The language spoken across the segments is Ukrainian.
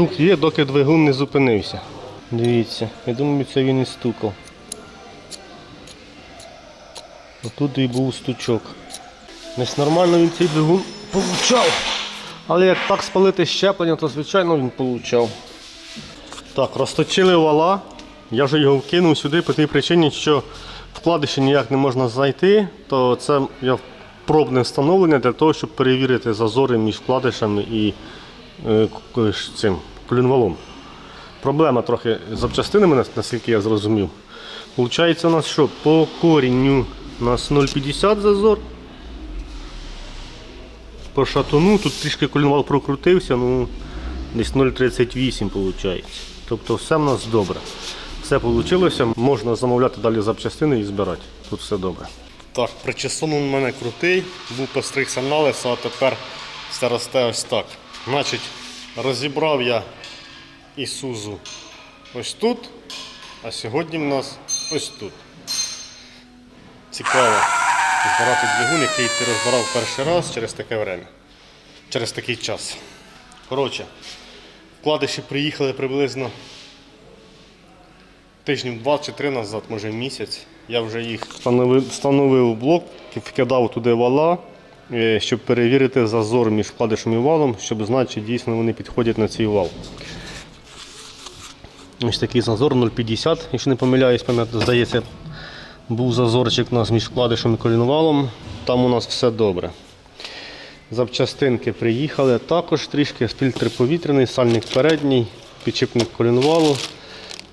Стук є, доки двигун не зупинився. Дивіться, я думаю, це він і стукав. Отут і був стучок. Десь нормально він цей двигун получав. Але як так спалити щеплення, то звичайно він получав. Так, розточили вала. Я вже його вкинув сюди по тій причині, що вкладиші ніяк не можна знайти, то це я пробне встановлення для того, щоб перевірити зазори між вкладишами і е, цим колінвалом. Проблема трохи з запчастинами, наскільки я зрозумів. Получається у нас що? По корінню у нас 0,50 зазор. По шатуну тут трішки колінвал прокрутився, ну десь 0,38 виходить. Тобто все в нас добре. Все вийшло, можна замовляти далі запчастини і збирати. Тут все добре. Так, причесон у мене крутий, був постригся на лисо, а тепер все росте ось так. Значить, розібрав я Ісузу ось тут, а сьогодні в нас ось тут. Цікаво збирати двигун, який ти розбирав перший раз через таке время, через такий час. Коротше, вкладиші приїхали приблизно тижнів два чи три назад, може місяць. Я вже їх встановив, встановив блок, вкидав туди вала, е, щоб перевірити зазор між вкладишем і валом, щоб знати, чи дійсно вони підходять на цей вал. Ось такий зазор 0,50, якщо не помиляюсь, пам'ятаю, здається, був зазорчик у нас між вкладишем і колінвалом. Там у нас все добре. Запчастинки приїхали також трішки, фільтр повітряний, сальник передній, підчіпник колінвалу.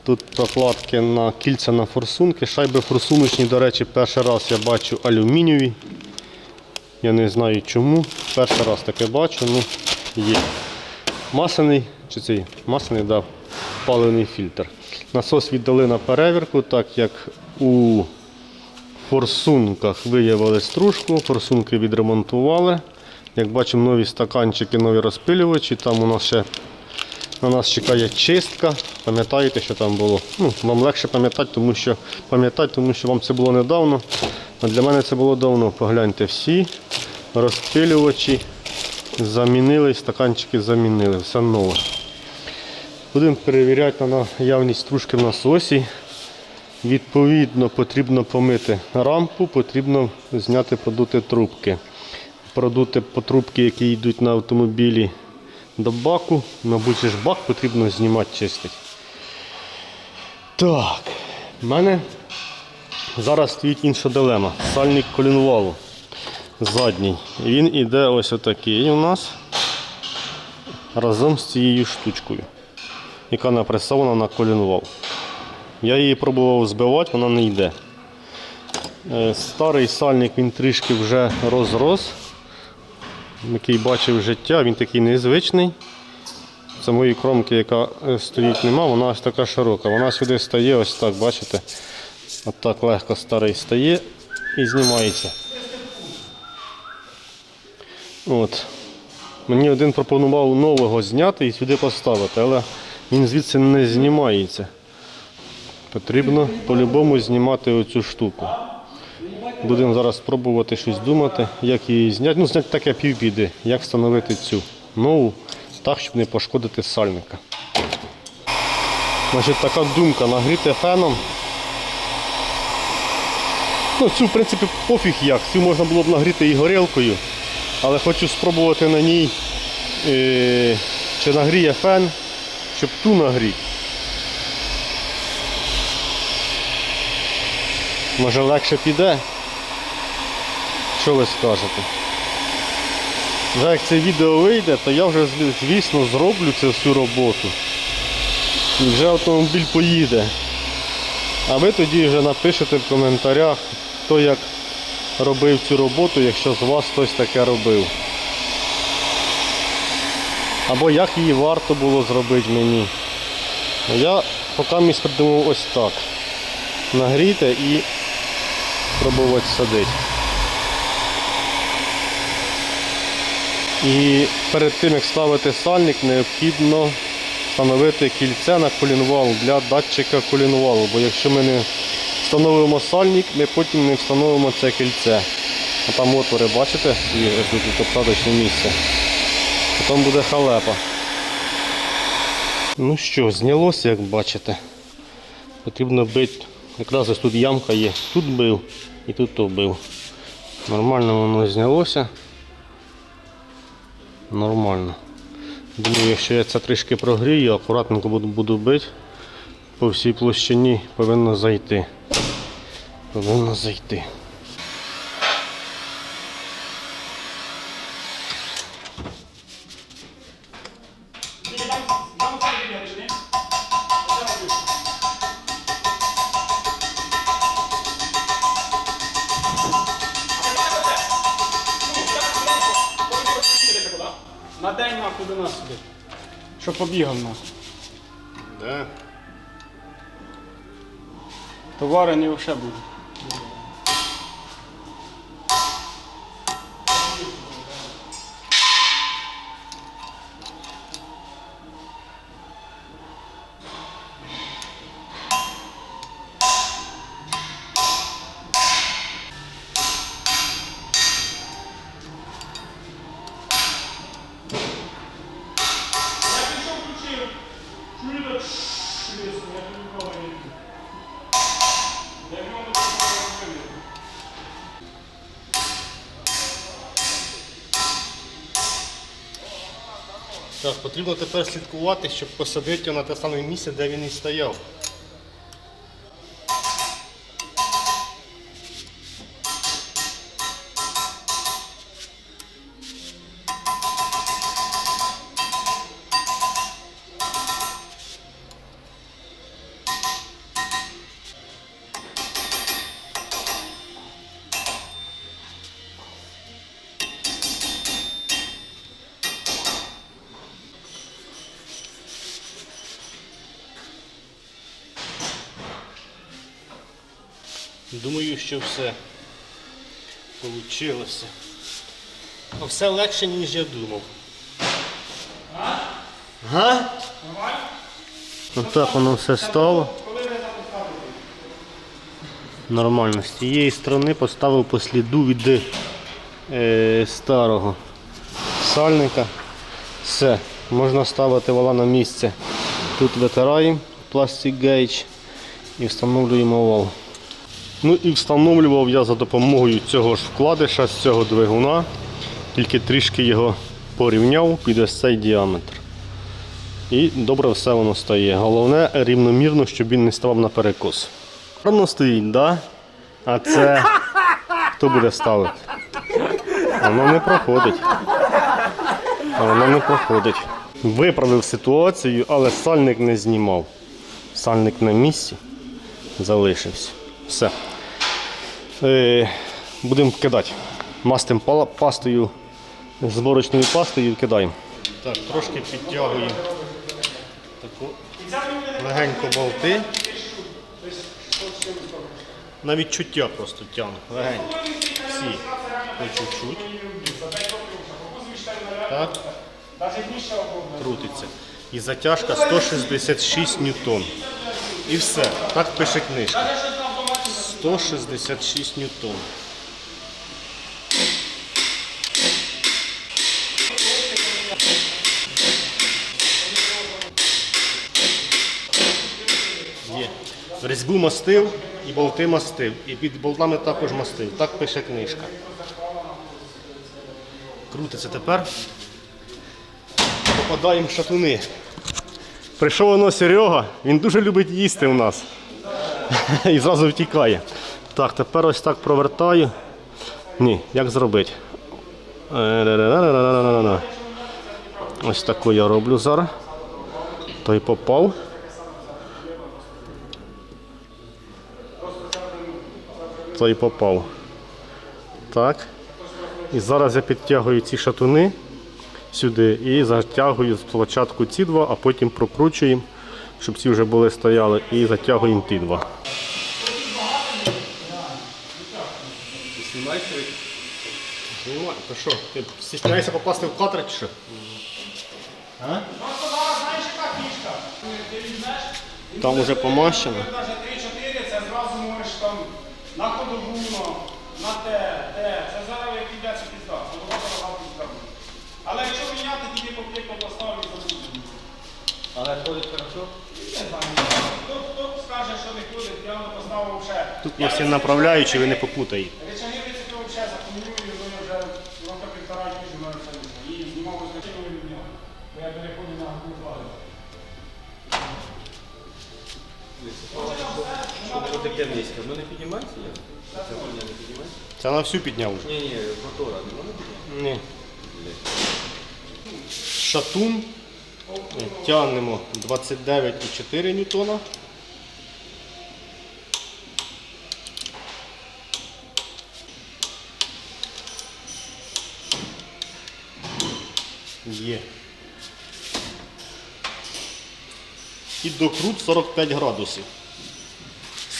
Тут прокладки на кільця на форсунки. Шайби форсуночні, до речі, перший раз я бачу алюмінієві. Я не знаю чому. Перший раз таке бачу, ну є. Масляний, чи цей масляний, да, паливний фільтр. Насос віддали на перевірку, так як у форсунках виявили стружку, форсунки відремонтували. Як бачимо, нові стаканчики, нові розпилювачі. Там у нас ще на нас чекає чистка. Пам'ятаєте, що там було? Ну, вам легше пам'ятати, тому що пам'ятати, тому що вам це було недавно. А для мене це було давно. Погляньте всі розпилювачі замінили, стаканчики замінили, все нове. Будемо перевіряти на наявність стружки в насосі. Відповідно, потрібно помити рампу, потрібно зняти продути трубки. Продути по трубки, які йдуть на автомобілі до баку. Мабуть, ж бак потрібно знімати, чистити. Так, в мене зараз стоїть інша дилема. Сальник колінвалу задній. Він іде ось отакий у нас разом з цією штучкою, яка напресована на колінвал. Я її пробував збивати, вона не йде. Е, Старий сальник він трішки вже розрос, який бачив життя, він такий незвичний. Самої кромки, яка е, стоїть, нема, вона ось така широка. Вона сюди стає, ось так, бачите? От так легко старий стає і знімається. От. Мені один пропонував нового зняти і сюди поставити, але він звідси не знімається. Потрібно по-любому знімати оцю штуку. Будемо зараз спробувати щось думати, як її зняти. Ну, зняти таке півбіди, як встановити цю нову, так, щоб не пошкодити сальника. Значить, така думка нагріти феном. Ну, цю, в принципі, пофіг як. Цю можна було б нагріти і горілкою, але хочу спробувати на ній, е, чи нагріє фен, щоб ту нагріти. Може легше піде? Що ви скажете? Вже як це відео вийде, то я вже звісно зроблю цю всю роботу. І вже автомобіль поїде. А ви тоді вже напишете в коментарях, хто як робив цю роботу, якщо з вас хтось таке робив. Або як її варто було зробити мені. Я поки місь придумав ось так. Нагріти і пробувати садити. І перед тим як ставити сальник, необхідно встановити кільце на колінвал для датчика колінвалу. Бо якщо ми не встановимо сальник, ми потім не встановимо це кільце. А там отвори, бачите, є тут посадочне місце. Потім буде халепа. Ну що, знялося, як бачите. Потрібно бити. Якраз ось тут ямка є. Тут бив і тут то бив. Нормально воно знялося. Нормально. Думаю, якщо я це трішки прогрію, акуратненько буду, буду бити, по всій площині повинно зайти. Повинно зайти. Щоб побігав нас. Да. Товари не вже будуть. Так, потрібно тепер слідкувати, щоб посадити його на те саме місце, де він і стояв. Все вийшло. Все легше, ніж я думав. Га? Отак воно все стало. Нормально. З цієї сторони поставив по сліду від е, старого сальника. Все, можна ставити вала на місце. Тут витираємо пластик гейдж і встановлюємо вал. Ну і встановлював я за допомогою цього ж вкладиша з цього двигуна, тільки трішки його порівняв під ось цей діаметр. І добре все воно стає. Головне рівномірно, щоб він не ставав на перекос. Воно стоїть, да? а це хто буде ставити? Воно не проходить. Воно не проходить. Виправив ситуацію, але сальник не знімав. Сальник на місці залишився. Все. Е, будемо кидати. Мастим пастою, зборочною пастою кидаємо. Так, трошки підтягуємо легенько болти. На відчуття просто тягну. Легенько. Всі. По чуть-чуть. Так. Крутиться. І затяжка 166 ньютон. І все. Так пише книжка. 166 ньютон. Є. Різьбу мастив і болти мастив. І під болтами також мастив. Так пише книжка. Крутиться тепер. Попадаємо в шатуни. Прийшов воно Серега, він дуже любить їсти у нас. І зразу втікає. Так, тепер ось так провертаю. Ні, як зробити? Ось таку я роблю зараз. Той попав. Той попав. Так. І зараз я підтягую ці шатуни сюди і затягую спочатку ці два, а потім прокручуємо, щоб ці вже були стояли, і затягуємо ті два. Знімаєш рейки? Знімаю. Та що, ти стісняєшся попасти в кадр чи що? А? Просто зараз знаєш, яка фішка. Ти візьмеш? Там уже помащено. Каже 3-4, це зразу можеш там на ходову, на те, те. Це зараз як йдеться пізда. Ходова дорога пізда. Але якщо міняти, тільки комплектно поставив і забудемо. Але ходить хорошо? Хто скаже, що не ходить, я вам поставив ще. Тут є всі направляючі, ви не попутаєте. Ну не піднімається хуйня не піднімається? Це на всю підняв вже. Ні, ні, мотора не можна підняти? Ні. Шатун. Тягнемо 29,4 ньютона. Є. І докрут 45 градусів.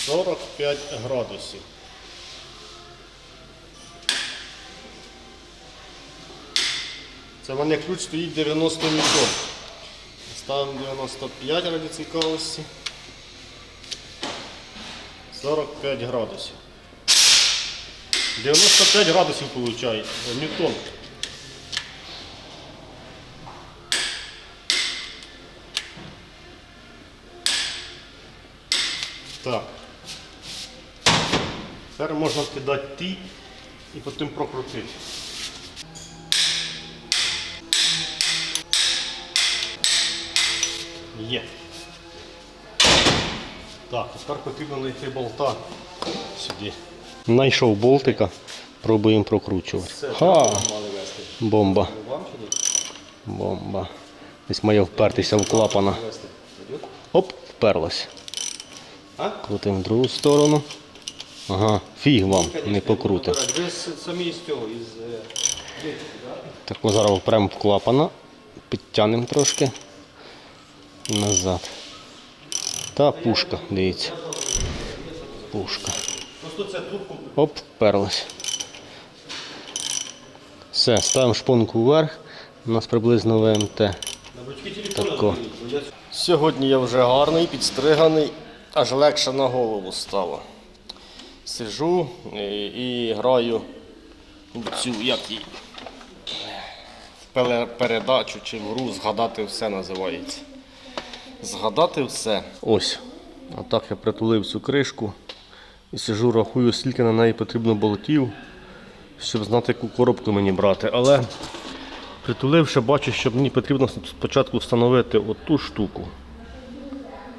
45 градусів. Це в мене ключ стоїть 90 ньютон. Ставимо 95 ради цікавості. 45 градусів. 95 градусів виходить. Ньютон. Так. Тепер можна кидати ті і потім прокрутити. Є. Так, тепер потрібно знайти болта сюди. Знайшов болтика, пробуємо прокручувати. Ха! Бомба. Бомба. Десь має впертися в клапана. Оп, вперлась. Крутимо в другу сторону. Ага, фіг вам, не покрутим. Ви самі з цього, із... е? Так ось зараз впремо в клапана, підтягнемо трошки назад. Та пушка, дивіться. Пушка. Оп, вперлась. Все, ставимо шпонку вверх. У нас приблизно ВМТ. Тако. Сьогодні я вже гарний, підстриганий, аж легше на голову стало. Сижу і, граю в цю, як її, передачу чи в гру згадати все називається. Згадати все. Ось. А так я притулив цю кришку і сижу, рахую, скільки на неї потрібно болтів, щоб знати, яку коробку мені брати. Але притуливши, бачу, що мені потрібно спочатку встановити оту штуку,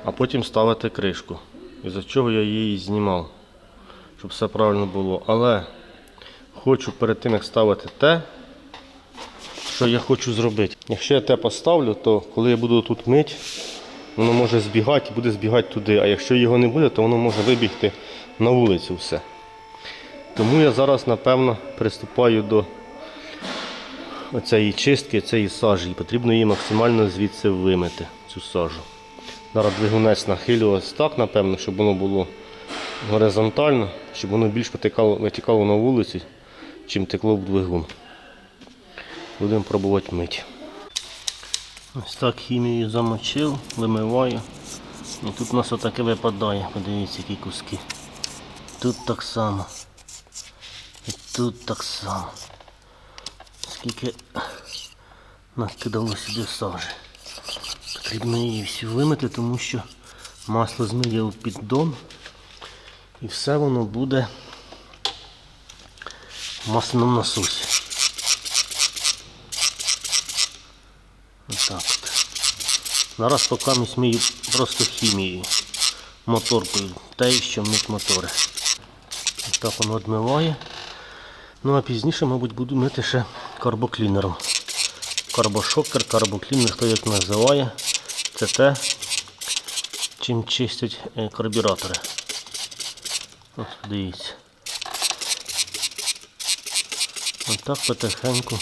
а потім ставити кришку. Із-за чого я її знімав, щоб все правильно було. Але хочу перед тим, як ставити те, що я хочу зробити. Якщо я те поставлю, то коли я буду тут мить, воно може збігати і буде збігати туди. А якщо його не буде, то воно може вибігти на вулицю все. Тому я зараз, напевно, приступаю до оцеї чистки, цієї сажі. Потрібно її максимально звідси вимити, цю сажу. Зараз двигунець нахилю ось так, напевно, щоб воно було горизонтально, щоб воно більш потекало, витікало на вулиці, чим текло в двигун. Будемо пробувати мити. Ось так хімію замочив, вимиваю. І тут у нас отаке випадає. Подивіться, які куски. Тут так само. І тут так само. Скільки накидало сюди сажі. Потрібно її всю вимити, тому що масло змиє у піддон. І все воно буде в масляному насосі. Отак от. Зараз поки ми смію просто хімією, моторкою, те, що мить мотори. Ось так воно відмиває. Ну а пізніше, мабуть, буду мити ще карбоклінером. Карбошокер, карбоклінер, хто як називає. Це те, чим чистять е, карбюратори. Ось дивіться. Отак потихеньку.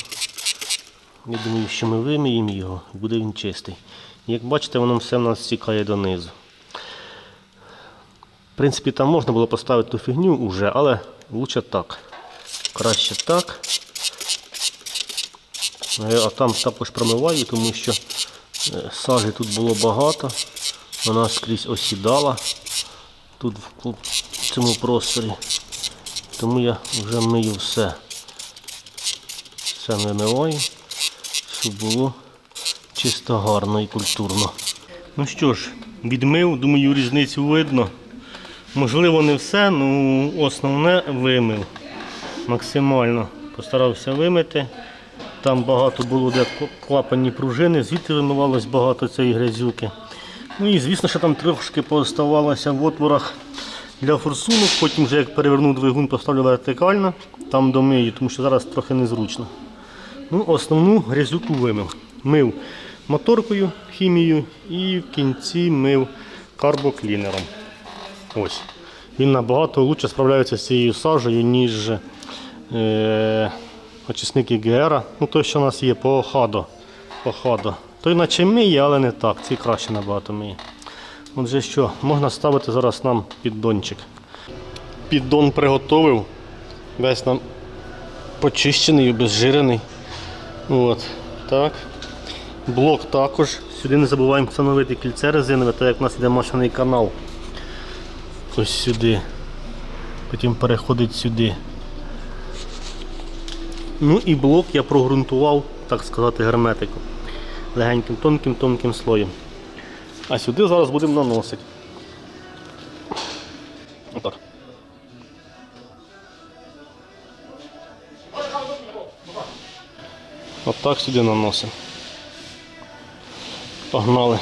Я думаю, що ми виміємо його буде він чистий. Як бачите, воно все в нас стікає донизу. В принципі, там можна було поставити ту фігню вже, але лучше так. Краще так. Е, А там також промиваю, тому що е, сажі тут було багато. Вона скрізь осідала тут цьому просторі. Тому я вже мию все. Все вимиваю, щоб було чисто гарно і культурно. Ну що ж, відмив, думаю, різницю видно. Можливо, не все, ну основне вимив. Максимально постарався вимити. Там багато було де клапанні пружини, звідти вимивалось багато цієї грязюки. Ну і звісно, що там трошки пооставалося в отворах для форсунок. Потім вже як перевернув двигун, поставлю вертикально, там домию, тому що зараз трохи незручно. Ну, основну грязюку вимив. Мив моторкою, хімією і в кінці мив карбоклінером. Ось. Він набагато краще справляється з цією сажею, ніж е, очисник ІГР. Ну, той, що у нас є. По Хадо. Той наче миє, але не так. Ці краще набагато миє. Отже що, можна ставити зараз нам піддончик. Піддон приготовив. Весь нам почищений, обезжирений. От, так. Блок також. Сюди не забуваємо встановити кільце резинове, так як у нас йде машинний канал. Ось сюди. Потім переходить сюди. Ну і блок я прогрунтував, так сказати, герметиком. Легеньким, тонким, тонким слоєм. А сюди зараз будемо наносити. Отак. Отак сюди наносимо. Погнали.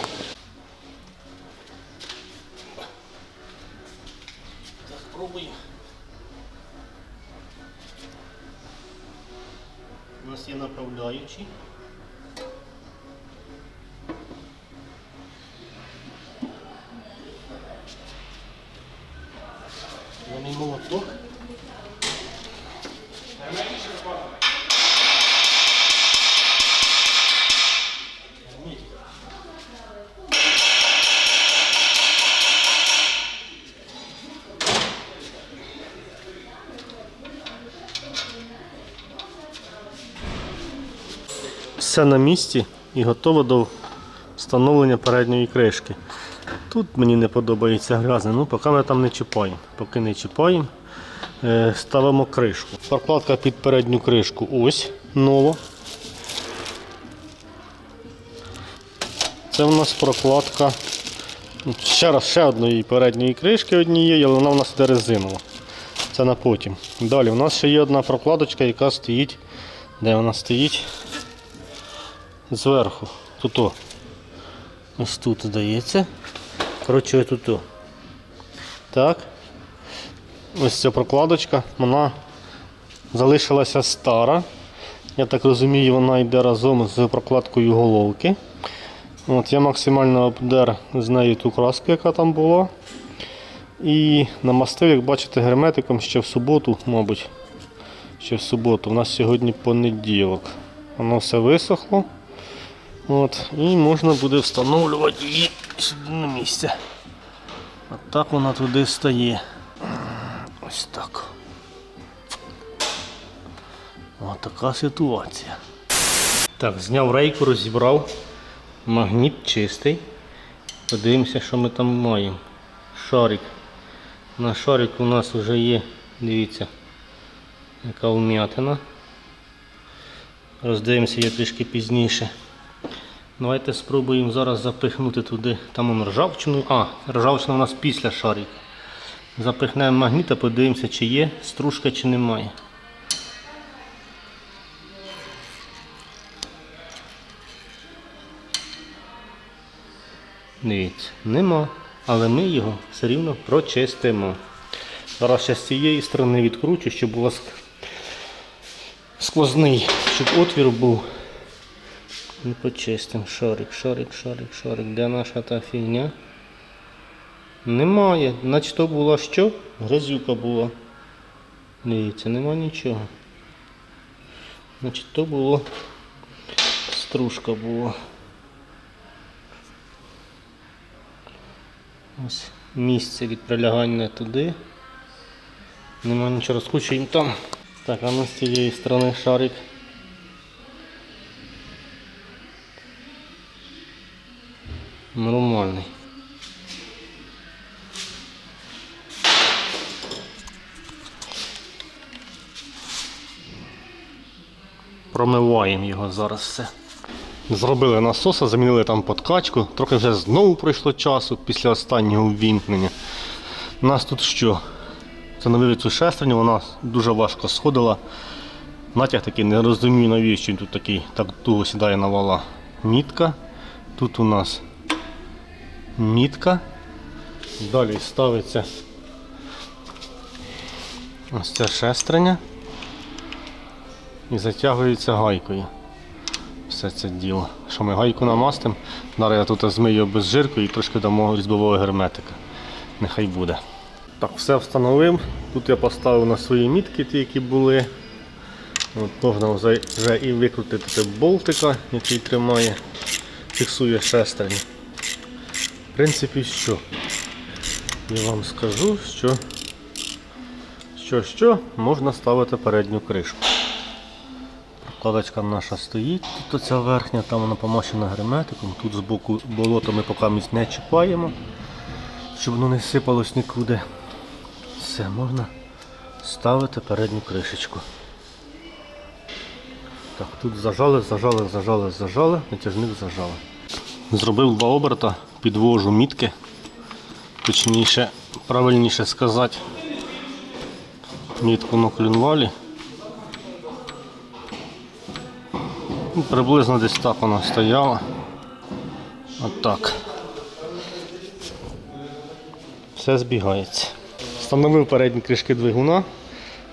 Все на місці і готово до встановлення передньої кришки. Тут мені не подобається грязне, ну поки ми там не чіпаємо. Поки не чіпаємо, ставимо кришку. Прокладка під передню кришку ось нова. Це в нас прокладка. Ще раз, ще одної передньої кришки однієї, але вона в нас іде резинова. Це на потім. Далі у нас ще є одна прокладочка, яка стоїть. Де вона стоїть? Зверху. Тут. Ось тут здається. Коротше, тут. Так. Ось ця прокладочка, вона залишилася стара. Я так розумію, вона йде разом з прокладкою головки. От Я максимально обдер з нею ту краску, яка там була. І намастив, як бачите, герметиком ще в суботу, мабуть. Ще в суботу. У нас сьогодні понеділок. Воно все висохло. От, і можна буде встановлювати її сюди на місце. От так вона туди стає. Ось так. Ось ситуація. Так, зняв рейку, розібрав. Магніт чистий. Подивимося, що ми там маємо. Шарик. На шарику у нас вже є, дивіться, яка вм'ятина. Роздивимося її трішки пізніше. Давайте спробуємо зараз запихнути туди. Там он ржавчину. А, ржавчина у нас після шарика. Запихнемо магніт, а подивимося, чи є стружка, чи немає. Дивіться, нема. Але ми його все рівно прочистимо. Зараз ще з цієї сторони відкручу, щоб вас сквозний, щоб отвір був. І почистимо. Шарик, шарик, шарик, шарик. Де наша та фігня? Немає. Значить то була що? Грязюка була. Дивіться, нема нічого. Значить то було стружка була. Ось місце від прилягання туди. Нема нічого розкручуємо там. Так, а ну з цієї сторони шарик. Нормальний. Промиваємо його зараз все. Зробили насоса, замінили там подкачку. Трохи вже знову пройшло часу після останнього ввімкнення. У нас тут що? Це вивід цю шестерню, вона дуже важко сходила. Натяг такий, не розумію навіщо він тут такий, так туго сідає на вала. Мітка. Тут у нас мітка. Далі ставиться ось ця шестерня і затягується гайкою. Все це діло. Що ми гайку намастимо. Зараз я тут змию без жирку і трошки дамо різьбового герметика. Нехай буде. Так, все встановив. Тут я поставив на свої мітки, ті, які були. От, можна вже, і викрутити болтика, який тримає, фіксує шестерню. В принципі, що? Я вам скажу, що, що, що можна ставити передню кришку. Прокладочка наша стоїть, тут оця верхня, там вона помащена герметиком, тут збоку болото ми поки місць не чіпаємо, щоб воно не сипалось нікуди. Все, можна ставити передню кришечку. Так, тут зажали, зажали, зажали, зажали, натяжник зажали. Зробив два оберта, підвожу мітки, точніше, правильніше сказати, мітку на колінвалі. Приблизно десь так вона стояла. Отак. Все збігається. Встановив передні кришки двигуна.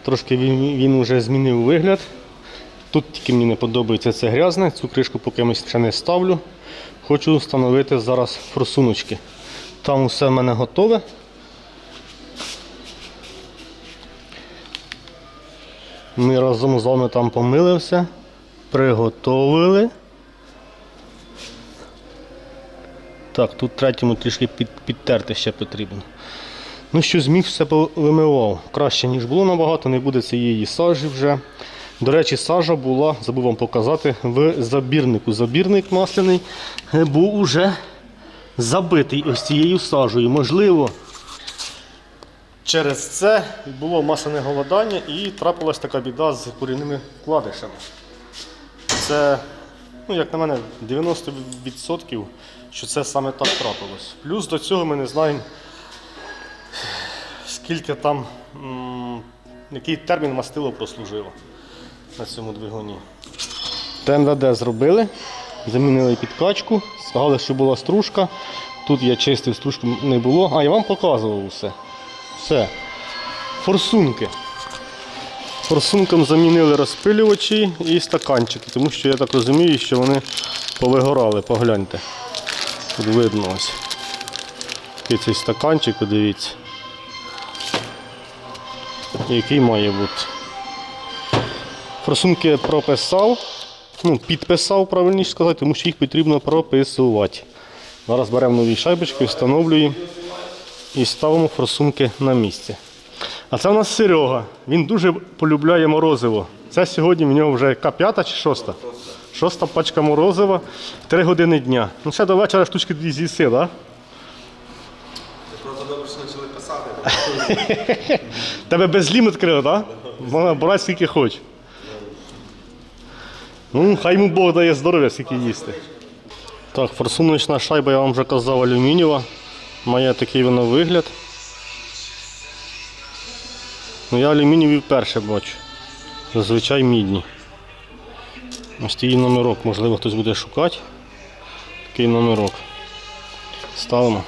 Трошки він, він вже змінив вигляд. Тут тільки мені не подобається це грязне, цю кришку поки я ще не ставлю. Хочу встановити зараз просуночки. Там усе в мене готове. Ми разом з вами там помили все, приготовили. Так, тут третьому трішки під, підтерти ще потрібно. Ну що, зміг все повимивав. Краще, ніж було набагато, не буде цієї сажі вже. До речі, сажа була, забув вам показати, в забірнику. Забірник масляний е, був уже забитий ось цією сажею. Можливо, через це було масляне голодання і трапилась така біда з курінними вкладишами. Це, ну, як на мене, 90% що це саме так трапилось. Плюс до цього ми не знаємо, скільки там, який термін мастило прослужило на цьому двигуні. ТМВД зробили, замінили підкачку, сказали, що була стружка. Тут я чистив, стружки не було. А, я вам показував все. Все. Форсунки. Форсункам замінили розпилювачі і стаканчики, тому що я так розумію, що вони повигорали, погляньте. Тут видно ось. Такий цей стаканчик, подивіться. Який має бути. Форсунки прописав, ну, підписав, правильніше сказати, тому що їх потрібно прописувати. Зараз беремо нові шайбочки, встановлюємо і ставимо форсунки на місце. А це у нас Серега. Він дуже полюбляє морозиво. Це сьогодні в нього вже яка п'ята чи шоста? Шоста пачка морозива, три години дня. Ну ще до вечора штучки дві з'їси, так? Просто добре, що почали писати. Тебе безлім відкрили, так? Можна брати скільки хоч. Ну, хай йому Бог дає здоров'я, скільки їсти. Так, форсуночна шайба, я вам вже казав, алюмінієва. Має такий воно вигляд. Ну, я алюмінієві вперше бачу. Зазвичай мідні. Ось її номерок, можливо, хтось буде шукати. Такий номерок. Ставимо.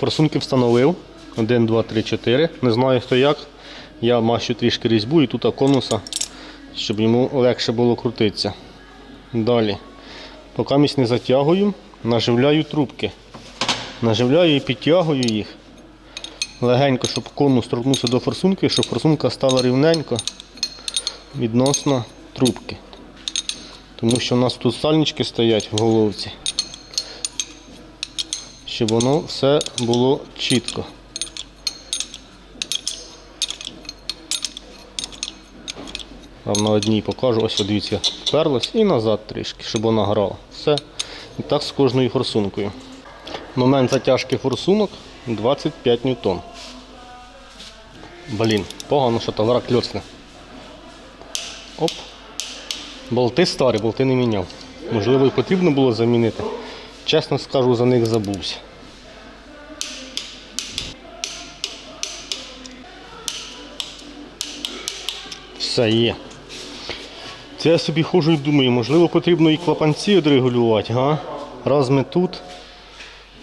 Форсунки встановив. 1, 2, 3, 4. Не знаю хто як. Я мащу трішки різьбу і тут конуса, щоб йому легше було крутитися. Далі. Поки місць не затягую, наживляю трубки. Наживляю і підтягую їх. Легенько, щоб конус торкнувся до форсунки, щоб форсунка стала рівненько відносно трубки. Тому що у нас тут сальнички стоять в головці. Щоб воно все було чітко. Там на одній покажу, ось дивіться, вперлась і назад трішки, щоб вона грала. Все. І так з кожною форсункою. Момент затяжки форсунок 25 ньютон. Блін, погано, що товар кльоцне. Оп. Болти старі, болти не міняв. Можливо і потрібно було замінити. Чесно скажу, за них забувся. Все є. Це я собі ходжу і думаю, можливо потрібно і клапанці відрегулювати, га? Раз ми тут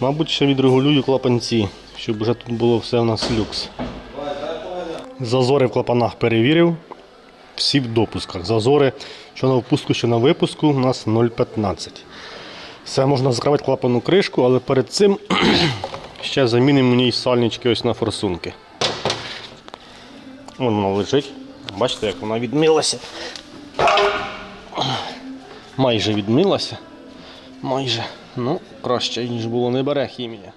мабуть, ще відрегулюю клапанці, щоб вже тут було все у нас люкс. Зазори в клапанах перевірив. Всі в допусках. Зазори, що на впуску, що на випуску, у нас 0,15. Все можна закривати клапану кришку, але перед цим ще замінимо мені сальнички ось на форсунки. Вон вона лежить. Бачите, як вона відмилася. Майже відмилася. Майже. Ну, краще, ніж було, не бере хімія.